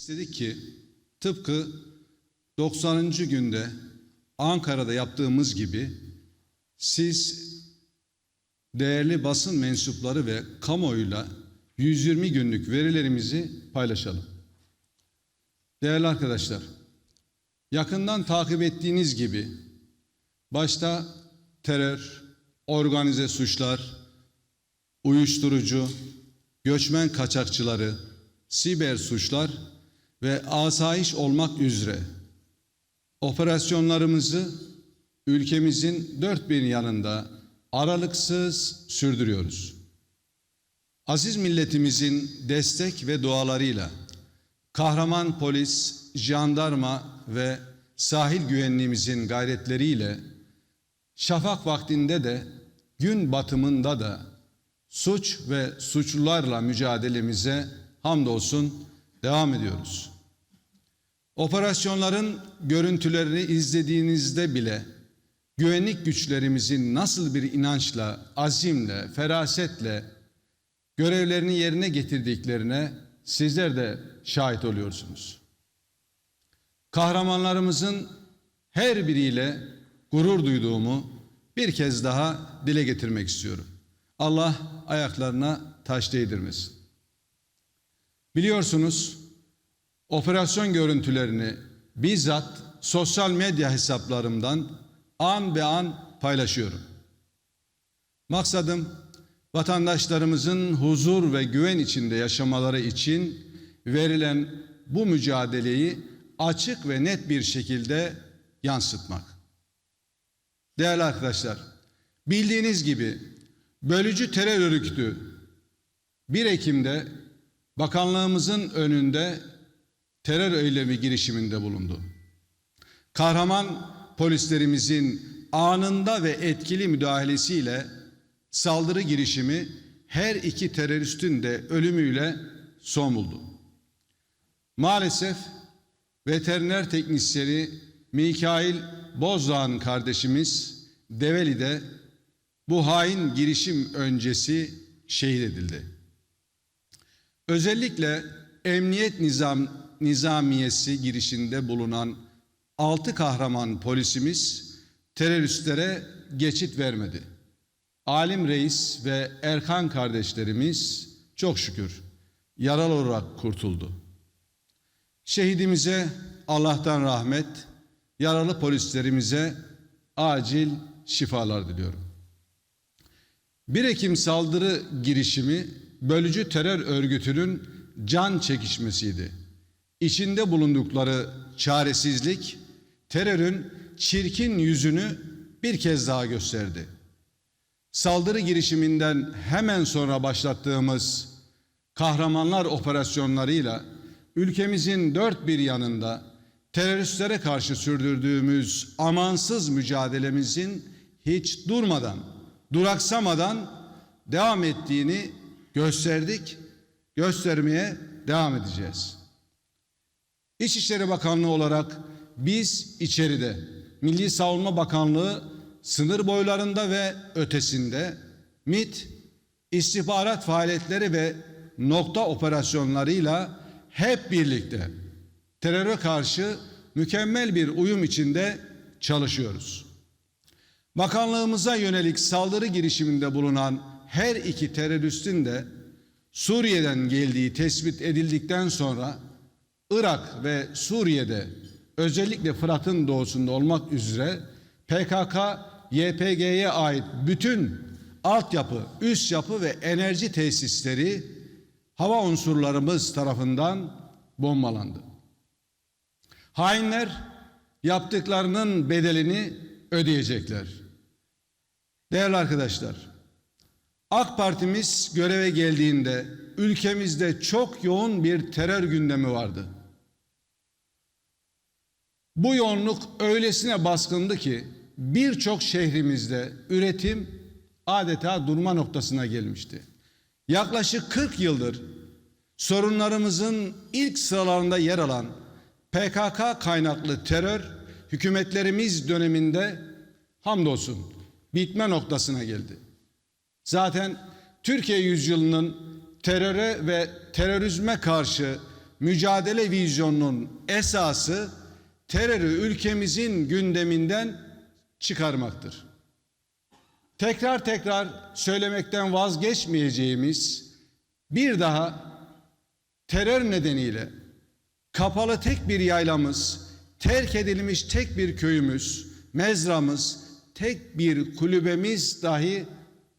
İstedik ki tıpkı 90. günde Ankara'da yaptığımız gibi siz değerli basın mensupları ve kamuoyuyla 120 günlük verilerimizi paylaşalım. Değerli arkadaşlar, yakından takip ettiğiniz gibi başta terör, organize suçlar, uyuşturucu, göçmen kaçakçıları, siber suçlar ve asayiş olmak üzere operasyonlarımızı ülkemizin dört bir yanında aralıksız sürdürüyoruz. Aziz milletimizin destek ve dualarıyla kahraman polis, jandarma ve sahil güvenliğimizin gayretleriyle şafak vaktinde de gün batımında da suç ve suçlularla mücadelemize hamdolsun devam ediyoruz. Operasyonların görüntülerini izlediğinizde bile güvenlik güçlerimizin nasıl bir inançla, azimle, ferasetle görevlerini yerine getirdiklerine sizler de şahit oluyorsunuz. Kahramanlarımızın her biriyle gurur duyduğumu bir kez daha dile getirmek istiyorum. Allah ayaklarına taş değdirmesin. Biliyorsunuz operasyon görüntülerini bizzat sosyal medya hesaplarımdan an be an paylaşıyorum. Maksadım vatandaşlarımızın huzur ve güven içinde yaşamaları için verilen bu mücadeleyi açık ve net bir şekilde yansıtmak. Değerli arkadaşlar, bildiğiniz gibi bölücü terör örgütü 1 Ekim'de bakanlığımızın önünde terör eylemi girişiminde bulundu. Kahraman polislerimizin anında ve etkili müdahalesiyle saldırı girişimi her iki teröristin de ölümüyle son buldu. Maalesef veteriner teknisyeni Mikail Bozdağ'ın kardeşimiz Develi'de bu hain girişim öncesi şehit edildi. Özellikle emniyet nizam, nizamiyesi girişinde bulunan altı kahraman polisimiz teröristlere geçit vermedi. Alim Reis ve Erkan kardeşlerimiz çok şükür yaralı olarak kurtuldu. Şehidimize Allah'tan rahmet, yaralı polislerimize acil şifalar diliyorum. 1 Ekim saldırı girişimi bölücü terör örgütünün can çekişmesiydi. İçinde bulundukları çaresizlik terörün çirkin yüzünü bir kez daha gösterdi. Saldırı girişiminden hemen sonra başlattığımız kahramanlar operasyonlarıyla ülkemizin dört bir yanında teröristlere karşı sürdürdüğümüz amansız mücadelemizin hiç durmadan, duraksamadan devam ettiğini gösterdik, göstermeye devam edeceğiz. İçişleri Bakanlığı olarak biz içeride, Milli Savunma Bakanlığı sınır boylarında ve ötesinde MIT istihbarat faaliyetleri ve nokta operasyonlarıyla hep birlikte teröre karşı mükemmel bir uyum içinde çalışıyoruz. Bakanlığımıza yönelik saldırı girişiminde bulunan her iki teröristin de Suriye'den geldiği tespit edildikten sonra Irak ve Suriye'de özellikle Fırat'ın doğusunda olmak üzere PKK, YPG'ye ait bütün altyapı, üst yapı ve enerji tesisleri hava unsurlarımız tarafından bombalandı. Hainler yaptıklarının bedelini ödeyecekler. Değerli arkadaşlar, AK Partimiz göreve geldiğinde ülkemizde çok yoğun bir terör gündemi vardı. Bu yoğunluk öylesine baskındı ki birçok şehrimizde üretim adeta durma noktasına gelmişti. Yaklaşık 40 yıldır sorunlarımızın ilk sıralarında yer alan PKK kaynaklı terör hükümetlerimiz döneminde hamdolsun bitme noktasına geldi. Zaten Türkiye yüzyılının teröre ve terörizme karşı mücadele vizyonunun esası terörü ülkemizin gündeminden çıkarmaktır. Tekrar tekrar söylemekten vazgeçmeyeceğimiz bir daha terör nedeniyle kapalı tek bir yaylamız, terk edilmiş tek bir köyümüz, mezramız, tek bir kulübemiz dahi